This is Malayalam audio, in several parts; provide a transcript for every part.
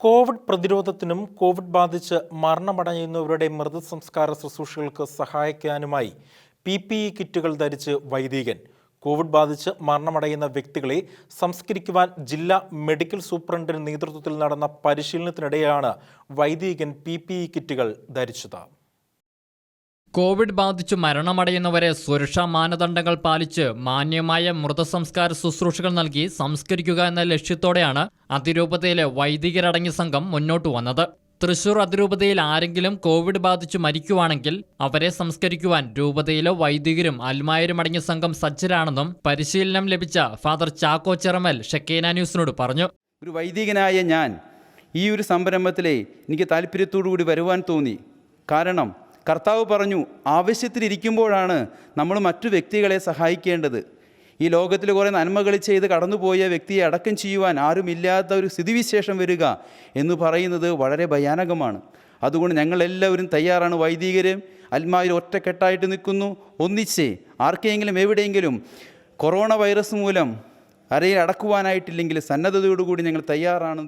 കോവിഡ് പ്രതിരോധത്തിനും കോവിഡ് ബാധിച്ച് മരണമടയുന്നവരുടെ മൃതസംസ്കാര ശുശ്രൂഷകൾക്ക് സഹായിക്കാനുമായി പി പി ഇ കിറ്റുകൾ ധരിച്ച് വൈദികൻ. കോവിഡ് ബാധിച്ച് മരണമടയുന്ന വ്യക്തികളെ സംസ്കരിക്കുവാൻ ജില്ലാ മെഡിക്കൽ സൂപ്രണ്ടിന്റെ നേതൃത്വത്തിൽ നടന്ന പരിശീലനത്തിനിടെയാണ് വൈദികൻ പി പി ഇ കിറ്റുകൾ ധരിച്ചത്. കോവിഡ് ബാധിച്ചു മരണമടയുന്നവരെ സുരക്ഷാ മാനദണ്ഡങ്ങൾ പാലിച്ച് മാന്യമായ മൃതസംസ്കാര ശുശ്രൂഷകൾ നൽകി സംസ്കരിക്കുക എന്ന ലക്ഷ്യത്തോടെയാണ് അതിരൂപതയിലെ വൈദികരടങ്ങിയ സംഘം മുന്നോട്ട് വന്നത്. തൃശൂർ അതിരൂപതയിൽ ആരെങ്കിലും കോവിഡ് ബാധിച്ചു മരിക്കുവാണെങ്കിൽ അവരെ സംസ്കരിക്കുവാൻ രൂപതയിലെ വൈദികരും അൽമായരും അടങ്ങിയ സംഘം സജ്ജരാണെന്നും പരിശീലനം ലഭിച്ച ഫാദർ ചാക്കോ ചെറമൽ ഷെക്കേന ന്യൂസിനോട് പറഞ്ഞു. ഒരു വൈദികനായ ഞാൻ ഈ ഒരു സംരംഭത്തിലെ എനിക്ക് താല്പര്യത്തോടു കൂടി വരുവാൻ തോന്നി. കാരണം കർത്താവ് പറഞ്ഞു ആവശ്യത്തിലിരിക്കുമ്പോഴാണ് നമ്മൾ മറ്റു വ്യക്തികളെ സഹായിക്കേണ്ടത്. ഈ ലോകത്തിൽ കുറേ നന്മകൾ ചെയ്ത് കടന്നുപോയ വ്യക്തിയെ അടക്കം ചെയ്യുവാൻ ആരുമില്ലാത്ത ഒരു സ്ഥിതിവിശേഷം വരിക എന്ന് പറയുന്നത് വളരെ ഭയാനകമാണ്. അതുകൊണ്ട് ഞങ്ങളെല്ലാവരും തയ്യാറാണ്. വൈദികരും അൽമാരിൽ ഒറ്റക്കെട്ടായിട്ട് നിൽക്കുന്നു. ഒന്നിച്ചേ ആർക്കെങ്കിലും എവിടെയെങ്കിലും കൊറോണ വൈറസ് മൂലം അരയിൽ അടക്കുവാനായിട്ടില്ലെങ്കിൽ സന്നദ്ധതയോടുകൂടി ഞങ്ങൾ തയ്യാറാണ്.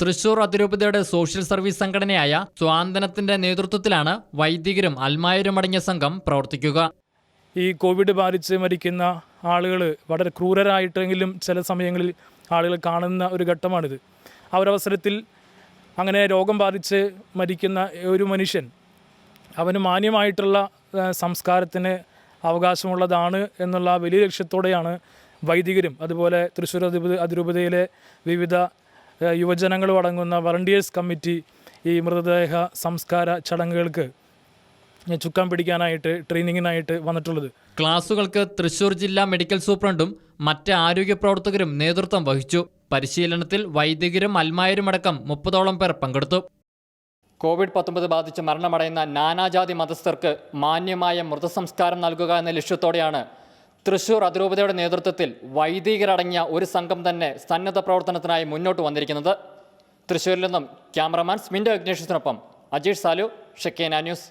തൃശൂർ അതിരൂപതയുടെ സോഷ്യൽ സർവീസ് സംഘടനയായ സ്വാന്തനത്തിന്റെ നേതൃത്വത്തിലാണ് വൈദികരും അൽമായരും അടങ്ങിയ സംഘം പ്രവർത്തിക്കുക. ഈ കോവിഡ് ബാധിച്ച് മരിക്കുന്ന ആളുകൾ വളരെ ക്രൂരരായിട്ടെങ്കിലും ചില സമയങ്ങളിൽ ആളുകൾ കാണുന്ന ഒരു ഘട്ടമാണിത്. ആ അവസരത്തിൽ അങ്ങനെ രോഗം ബാധിച്ച് മരിക്കുന്ന ഒരു മനുഷ്യൻ അവന് മാന്യമായിട്ടുള്ള സംസ്കാരത്തിന് അവകാശമുള്ളതാണ് എന്നുള്ള വലിയ ലക്ഷ്യത്തോടെയാണ് വൈദികരും അതുപോലെ തൃശ്ശൂർ അതിരൂപത അതിരൂപതയിലെ വിവിധ യുവജനങ്ങളും അടങ്ങുന്ന വളണ്ടിയേഴ്സ് കമ്മിറ്റി ഈ മൃതദേഹ സംസ്കാര ചടങ്ങുകൾക്ക് ചുക്കാൻ പിടിക്കാനായിട്ട് ട്രെയിനിങ്ങിനായിട്ട് വന്നിട്ടുള്ളത്. ക്ലാസുകൾക്ക് തൃശൂർ ജില്ലാ മെഡിക്കൽ സൂപ്രണ്ടും മറ്റ് ആരോഗ്യ പ്രവർത്തകരും നേതൃത്വം വഹിച്ചു. പരിശീലനത്തിൽ വൈദികരും അൽമായരും അടക്കം മുപ്പതോളം പേർ പങ്കെടുത്തു. കോവിഡ് പത്തൊമ്പത് ബാധിച്ച് മരണമടയുന്ന നാനാജാതി മതസ്ഥർക്ക് മാന്യമായ മൃതസംസ്കാരം നൽകുക എന്ന ലക്ഷ്യത്തോടെയാണ് തൃശൂർ അതിരൂപതയുടെ നേതൃത്വത്തിൽ വൈദികരടങ്ങിയ ഒരു സംഘം തന്നെ സന്നദ്ധ പ്രവർത്തനത്തിനായി മുന്നോട്ട് വന്നിരിക്കുന്നത്. തൃശൂരിൽ നിന്നും ക്യാമറമാൻ സ്മിൻഡോ ഇഗ്നേഷ്യസിനൊപ്പം അജീഷ് സാലു ഷെക്കേന ന്യൂസ്.